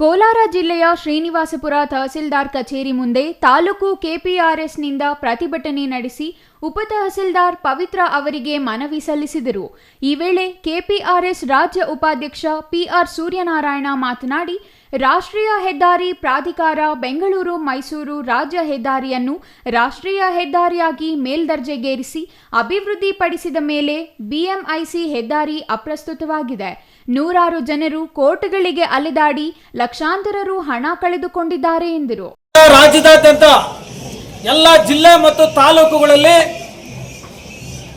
ಕೋಲಾರ ಜಿಲ್ಲೆಯ ಶ್ರೀನಿವಾಸಪುರ ತಹಸೀಲ್ದಾರ್ ಕಚೇರಿ ಮುಂದೆ ತಾಲೂಕು ಕೆಪಿಆರ್ಎಸ್ನಿಂದ ಪ್ರತಿಭಟನೆ ನಡೆಸಿ ಉಪ ತಹಸೀಲ್ದಾರ್ ಪವಿತ್ರ ಅವರಿಗೆ ಮನವಿ ಸಲ್ಲಿಸಿದರು. ಈ ವೇಳೆ ಕೆಪಿಆರ್ಎಸ್ ರಾಜ್ಯ ಉಪಾಧ್ಯಕ್ಷ ಪಿಆರ್ ಸೂರ್ಯನಾರಾಯಣ ಮಾತನಾಡಿ ರಾಷ್ಟ್ರೀಯ ಹೆದ್ದಾರಿ ಪ್ರಾಧಿಕಾರ ಬೆಂಗಳೂರು, ಮೈಸೂರು ರಾಜ್ಯ ಹೆದ್ದಾರಿಯನ್ನು ರಾಷ್ಟ್ರೀಯ ಹೆದ್ದಾರಿಯಾಗಿ ಮೇಲ್ದರ್ಜೆಗೇರಿಸಿ ಅಭಿವೃದ್ಧಿಪಡಿಸಿದ ಮೇಲೆ ಬಿಎಂಐಸಿ ಹೆದ್ದಾರಿ ಅಪ್ರಸ್ತುತವಾಗಿದೆ. ನೂರಾರು ಜನರು ಕೋರ್ಟ್ಗಳಿಗೆ ಅಲೆದಾಡಿ ಲಕ್ಷಾಂತರ ರು ಹಣ ಕಳೆದುಕೊಂಡಿದ್ದಾರೆ ಎಂದರು. ರಾಜ್ಯದಾದ್ಯಂತ ಎಲ್ಲ ಜಿಲ್ಲೆ ಮತ್ತು ತಾಲೂಕುಗಳಲ್ಲಿ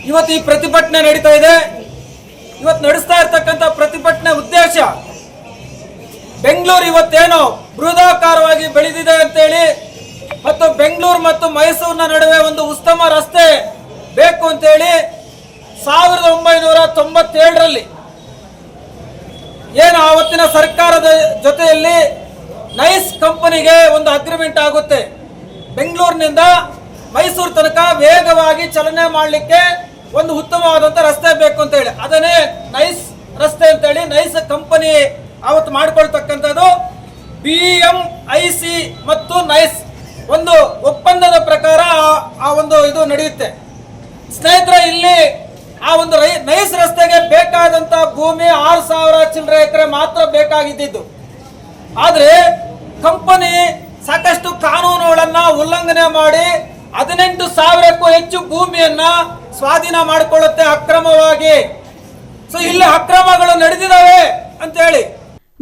ಇವತ್ತು ಈ ಪ್ರತಿಭಟನೆ ನಡೀತಾ ಇದೆ. ಇವತ್ತು ನಡೆಸ್ತಾ ಇರ್ತಕ್ಕಂಥ ಪ್ರತಿಭಟನೆ ಉದ್ದೇಶ ಬೆಂಗಳೂರು ಇವತ್ತೇನು ಬೃಹದಾಕಾರವಾಗಿ ಬೆಳೆದಿದೆ ಅಂತೇಳಿ ಮತ್ತು ಬೆಂಗಳೂರು ಮತ್ತು ಮೈಸೂರಿನ ನಡುವೆ ಒಂದು ಉತ್ತಮ ರಸ್ತೆ ಬೇಕು ಅಂತೇಳಿ ಸಾವಿರದ ಒಂಬೈನೂರ ತೊಂಬತ್ತೇಳರಲ್ಲಿ ಏನು ಆವತ್ತಿನ ಸರ್ಕಾರದ ಜೊತೆಯಲ್ಲಿ ನೈಸ್ ಕಂಪನಿಗೆ ಒಂದು ಅಗ್ರಿಮೆಂಟ್ ಆಗುತ್ತೆ. ಬೆಂಗಳೂರಿನಿಂದ ಮೈಸೂರು ತನಕ ವೇಗವಾಗಿ ಚಲನೆ ಮಾಡಲಿಕ್ಕೆ ಒಂದು ಉತ್ತಮವಾದಂಥ ರಸ್ತೆ ಬೇಕು ಅಂತ ಹೇಳಿ ಅದನ್ನೇ ನೈಸ್ ರಸ್ತೆ ಅಂತೇಳಿ ನೈಸ್ ಕಂಪನಿ ಅವತ್ತು ಮಾಡಿಕೊಳ್ತಕ್ಕಂಥದ್ದು ಬಿ ಎಂ ಐ ಸಿ ಮತ್ತು ನೈಸ್ ಒಂದು ಒಪ್ಪಂದದ ಪ್ರಕಾರ ಆ- ಒಂದು ಇದು ನಡೆಯುತ್ತೆ. ಸ್ನೇಹಿತರ, ಇಲ್ಲಿ ಆ ಒಂದು ರೈ ನೈಸ್ ರಸ್ತೆಗೆ ಬೇಕಾದಂತ ಭೂಮಿ ಆರು ಸಾವಿರ ಚಿಲ್ಲರೆ ಎಕರೆ ಮಾತ್ರ ಬೇಕಾಗಿದ್ದಿದ್ದು. ಆದರೆ ಕಂಪನಿ ಸಾಕಷ್ಟು ಕಾನೂನುಗಳನ್ನ ಉಲ್ಲಂಘನೆ ಮಾಡಿ ಹದಿನೆಂಟು ಸಾವಿರಕ್ಕೂ ಹೆಚ್ಚು ಭೂಮಿಯನ್ನ ಸ್ವಾಧೀನ ಮಾಡಿಕೊಳ್ಳುತ್ತೆ ಅಕ್ರಮವಾಗಿ. ಸೊ ಇಲ್ಲಿ ಅಕ್ರಮಗಳು ನಡೆದಿದ್ದಾವೆ.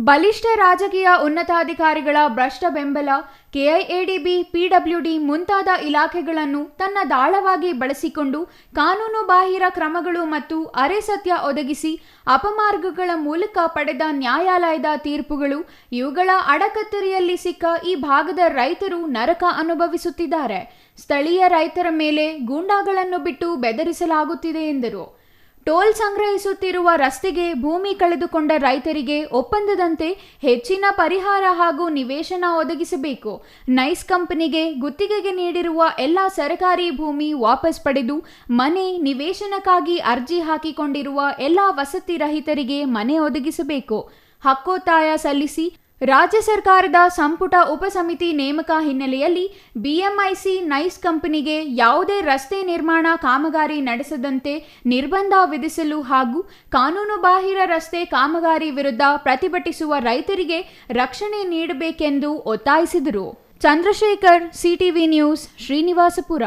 ಬಲಿಷ್ಠ ರಾಜಕೀಯ ಉನ್ನತಾಧಿಕಾರಿಗಳ ಭ್ರಷ್ಟ ಬೆಂಬಲ ಕೆಐಎಡಿಬಿ, ಪಿಡಬ್ಲ್ಯೂಡಿ ಮುಂತಾದ ಇಲಾಖೆಗಳನ್ನು ತನ್ನ ದಾಳವಾಗಿ ಬಳಸಿಕೊಂಡು ಕಾನೂನು ಬಾಹಿರ ಕ್ರಮಗಳು ಮತ್ತು ಅರೆಸತ್ಯ ಒದಗಿಸಿ ಅಪಮಾರ್ಗಗಳ ಮೂಲಕ ಪಡೆದ ನ್ಯಾಯಾಲಯದ ತೀರ್ಪುಗಳು ಇವುಗಳ ಅಡಕತ್ತರಿಯಲ್ಲಿ ಸಿಕ್ಕ ಈ ಭಾಗದ ರೈತರು ನರಕ ಅನುಭವಿಸುತ್ತಿದ್ದಾರೆ. ಸ್ಥಳೀಯ ರೈತರ ಮೇಲೆ ಗೂಂಡಾಗಳನ್ನು ಬಿಟ್ಟು ಬೆದರಿಸಲಾಗುತ್ತಿದೆ ಎಂದರು. ಟೋಲ್ ಸಂಗ್ರಹಿಸುತ್ತಿರುವ ರಸ್ತೆಗೆ ಭೂಮಿ ಕಳೆದುಕೊಂಡ ರೈತರಿಗೆ ಒಪ್ಪಂದದಂತೆ ಹೆಚ್ಚಿನ ಪರಿಹಾರ ಹಾಗೂ ನಿವೇಶನ ಒದಗಿಸಬೇಕು. ನೈಸ್ ಕಂಪನಿಗೆ ಗುತ್ತಿಗೆಗೆ ನೀಡಿರುವ ಎಲ್ಲ ಸರ್ಕಾರಿ ಭೂಮಿ ವಾಪಸ್ ಪಡೆದು ಮನೆ ನಿವೇಶನಕ್ಕಾಗಿ ಅರ್ಜಿ ಹಾಕಿಕೊಂಡಿರುವ ಎಲ್ಲ ವಸತಿ ರಹಿತರಿಗೆ ಮನೆ ಒದಗಿಸಬೇಕು. ಹಕ್ಕೊತ್ತಾಯ ಸಲ್ಲಿಸಿ ರಾಜ್ಯ ಸರ್ಕಾರದ ಸಂಪುಟ ಉಪಸಮಿತಿ ನೇಮಕ ಹಿನ್ನೆಲೆಯಲ್ಲಿ ಬಿಎಂಐಸಿ ನೈಸ್ ಕಂಪನಿಗೆ ಯಾವುದೇ ರಸ್ತೆ ನಿರ್ಮಾಣ ಕಾಮಗಾರಿ ನಡೆಸದಂತೆ ನಿರ್ಬಂಧ ವಿಧಿಸಲು ಹಾಗೂ ಕಾನೂನು ಬಾಹಿರ ರಸ್ತೆ ಕಾಮಗಾರಿ ವಿರುದ್ಧ ಪ್ರತಿಭಟಿಸುವ ರೈತರಿಗೆ ರಕ್ಷಣೆ ನೀಡಬೇಕೆಂದು ಒತ್ತಾಯಿಸಿದರು. Chandrashekar, CTV news, Srinivasapura.